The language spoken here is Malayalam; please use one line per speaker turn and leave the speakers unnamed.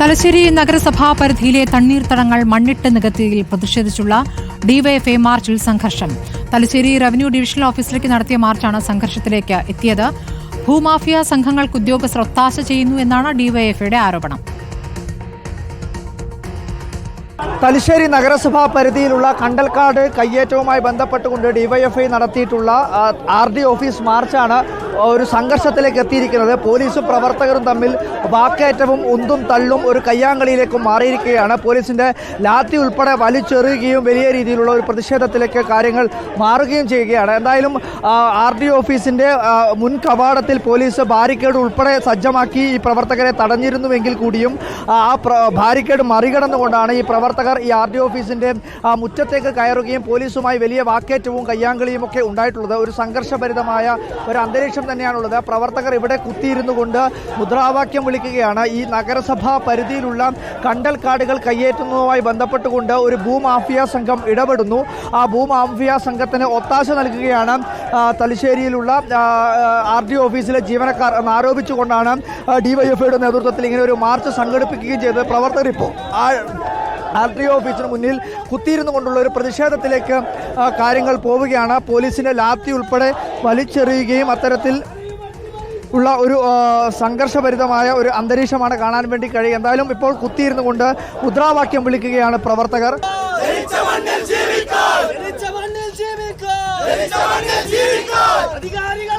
തലശ്ശേരി നഗരസഭാ പരിധിയിലെ തണ്ണീർത്തടങ്ങൾ മണ്ണിട്ട് നികത്തിയതിൽ പ്രതിഷേധിച്ചുള്ള ഡിവൈഎഫ്ഐ മാർച്ചിൽ സംഘർഷം. തലശ്ശേരി റവന്യൂ ഡിവിഷണൽ ഓഫീസിലേക്ക് നടത്തിയ മാർച്ചാണ് സംഘർഷത്തിലേക്ക് എത്തിയത്. ഭൂമാഫിയ സംഘങ്ങൾക്ക് ഉദ്യോഗസ്ഥർ ഒത്താശ ചെയ്യുന്നു എന്നാണ് ഡിവൈഎഫ്ഐയുടെ ആരോപണം.
തലശ്ശേരി നഗരസഭാ പരിധിയിലുള്ള കണ്ടൽക്കാട് കയ്യേറ്റവുമായി ബന്ധപ്പെട്ടുകൊണ്ട് ഡിവൈഎഫ്ഐ നടത്തിയിട്ടുള്ള ആർ ഡി ഓഫീസ് മാർച്ചാണ് ഒരു സംഘർഷത്തിലേക്ക് എത്തിയിരിക്കുന്നത് പോലീസും പ്രവർത്തകരും തമ്മിൽ വാക്കേറ്റവും ഉന്തും തള്ളും ഒരു കയ്യാങ്കളിയിലേക്കും മാറിയിരിക്കുകയാണ്. പോലീസിന്റെ ലാത്തി ഉൾപ്പെടെ വലിച്ചെറിയുകയും വലിയ രീതിയിലുള്ള ഒരു പ്രതിഷേധത്തിലേക്ക് കാര്യങ്ങൾ മാറുകയും ചെയ്യുകയാണ്. എന്തായാലും ആർ ഡി ഓഫീസിന്റെ മുൻ കവാടത്തിൽ പോലീസ് ബാരിക്കേഡ് ഉൾപ്പെടെ സജ്ജമാക്കി ഈ പ്രവർത്തകരെ തടഞ്ഞിരുന്നുവെങ്കിൽ കൂടിയും ആ ബാരിക്കേഡ് മറികടന്നുകൊണ്ടാണ് ഈ പ്രവർത്തകർ ഈ ആർ ഡി ഓഫീസിന്റെ ആ, മുറ്റത്തേക്ക് കയറുകയും പോലീസുമായി വലിയ വാക്കേറ്റവും കയ്യാങ്കളിയും ഒക്കെ ഉണ്ടായിട്ടുള്ളത്. ഒരു സംഘർഷഭരിതമായ ഒരു അന്തരീക്ഷം തന്നെയാണുള്ളത്. പ്രവർത്തകർ ഇവിടെ കുത്തിയിരുന്നു കൊണ്ട് മുദ്രാവാക്യം വിളിക്കുകയാണ്. ഈ നഗരസഭാ പരിധിയിലുള്ള കണ്ടൽ കണ്ടൽക്കാടുകൾ കയ്യേറ്റുന്നതുമായി ബന്ധപ്പെട്ടുകൊണ്ട് ഒരു ഭൂമാഫിയ സംഘം ഇടപെടുന്നു. ആ ഭൂമാഫിയ സംഘത്തിന് ഒത്താശ നൽകുകയാണ് തലശ്ശേരിയിലുള്ള ആർ ഡി ഓഫീസിലെ ജീവനക്കാർ എന്ന് ആരോപിച്ചുകൊണ്ടാണ് ഡിവൈഎഫ്ഐയുടെ നേതൃത്വത്തിൽ ഇങ്ങനെ ഒരു മാർച്ച് സംഘടിപ്പിക്കുകയും ചെയ്തത്. പ്രവർത്തകർ ഇപ്പോൾ ആർ ടി ഓഫീസിന് മുന്നിൽ കുത്തിയിരുന്നു കൊണ്ടുള്ള ഒരു പ്രതിഷേധത്തിലേക്ക് കാര്യങ്ങൾ പോവുകയാണ്. പോലീസിന്റെ ലാത്തി ഉൾപ്പെടെ വലിച്ചെറിയുകയും അത്തരത്തിൽ ഉള്ള ഒരു സംഘർഷഭരിതമായ ഒരു അന്തരീക്ഷമാണ് കാണാൻ വേണ്ടി കഴിയുക. എന്തായാലും ഇപ്പോൾ കുത്തിയിരുന്നു കൊണ്ട് മുദ്രാവാക്യം വിളിക്കുകയാണ് പ്രവർത്തകർ.
അധികാരികൾ